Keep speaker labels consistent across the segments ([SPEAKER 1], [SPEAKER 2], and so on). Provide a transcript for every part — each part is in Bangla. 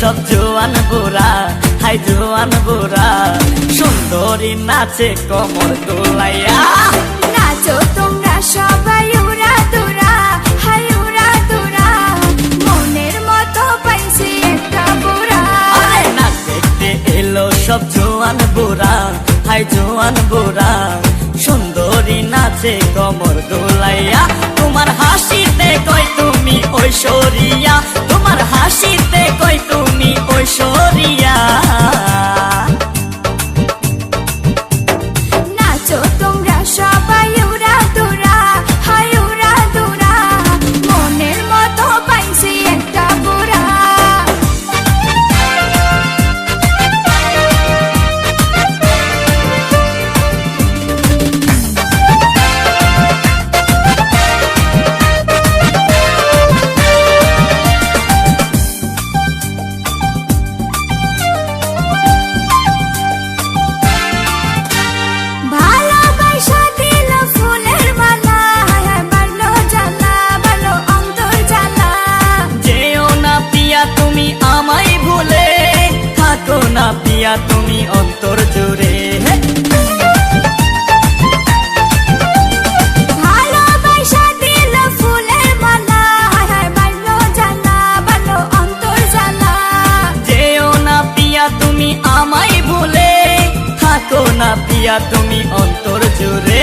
[SPEAKER 1] সব জোয়ান বুড়া হাই জোয়ান বুড়া। সুন্দরী নাচে কমর দোলাইয়া।
[SPEAKER 2] নাচো তোমরা সবাই উড়া দুরা হাই উড়া দুরা। মনের মতো পাইছি একটা বুড়া।
[SPEAKER 1] আরে না দেখতে এলো সব জোয়ান বুড়া হাই জোয়ান বুড়া। সুন্দরী নাচে কমর দোলাইয়া। তোমার হাসিতে কই থাকো না পিয়া তুমি অন্তর জুড়ে। তুমি আমায় ভুলে থাকো না পিয়া তুমি অন্তর জুড়ে।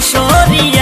[SPEAKER 1] ঐশ্বরিয়া